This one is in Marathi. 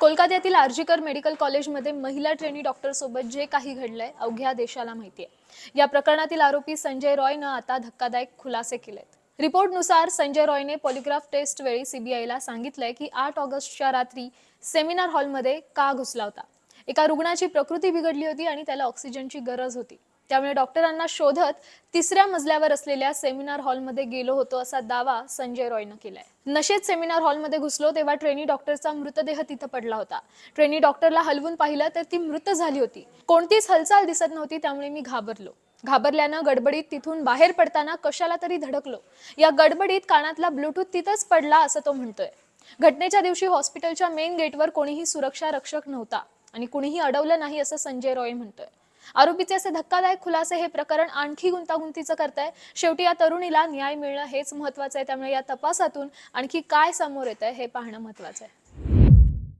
कोलकात्यातील आर्जीकर मेडिकल कॉलेजमध्ये महिला ट्रेनी डॉक्टर सोबत जे काही घडलंय अवघ्या देशाला माहिती आहे. या प्रकरणातील आरोपी संजय रॉयनं आता धक्कादायक खुलासे केलेत. रिपोर्टनुसार संजय रॉयने पॉलिग्राफ टेस्ट वेळी सीबीआयला सांगितलंय की आठ ऑगस्टच्या रात्री सेमिनार हॉलमध्ये का घुसला होता. एका रुग्णाची प्रकृती बिघडली होती आणि त्याला ऑक्सिजनची गरज होती. त्यामुळे डॉक्टरांना शोधत तिसऱ्या मजल्यावर असलेल्या सेमिनार हॉलमध्ये गेलो होतो असा दावा संजय रॉयनं केलाय. नशेत सेमिनार हॉलमध्ये घुसलो तेव्हा ट्रेनी डॉक्टरचा मृतदेह तिथं पडला होता. ट्रेनी डॉक्टरला हलवून पाहिलं तर ती मृत झाली होती. कोणतीच हालचाल दिसत नव्हती त्यामुळे मी घाबरलो. घाबरल्यानं गडबडीत तिथून बाहेर पडताना कशाला तरी धडकलो. या गडबडीत कानातला ब्लूटूथ तिथंच पडला असं तो म्हणतोय. घटनेच्या दिवशी हॉस्पिटलच्या मेन गेटवर कोणीही सुरक्षा रक्षक नव्हता आणि कुणीही अडवलं नाही असं संजय रॉय म्हणतोय. आरोपीचे असे धक्कादायक खुलासे हे प्रकरण आणखी गुंतागुंतीचं करताय. शेवटी या तरुणीला न्याय मिळणं हेच महत्वाचं आहे. त्यामुळे या तपासातून आणखी काय समोर येत आहे हे पाहणं महत्वाचं आहे.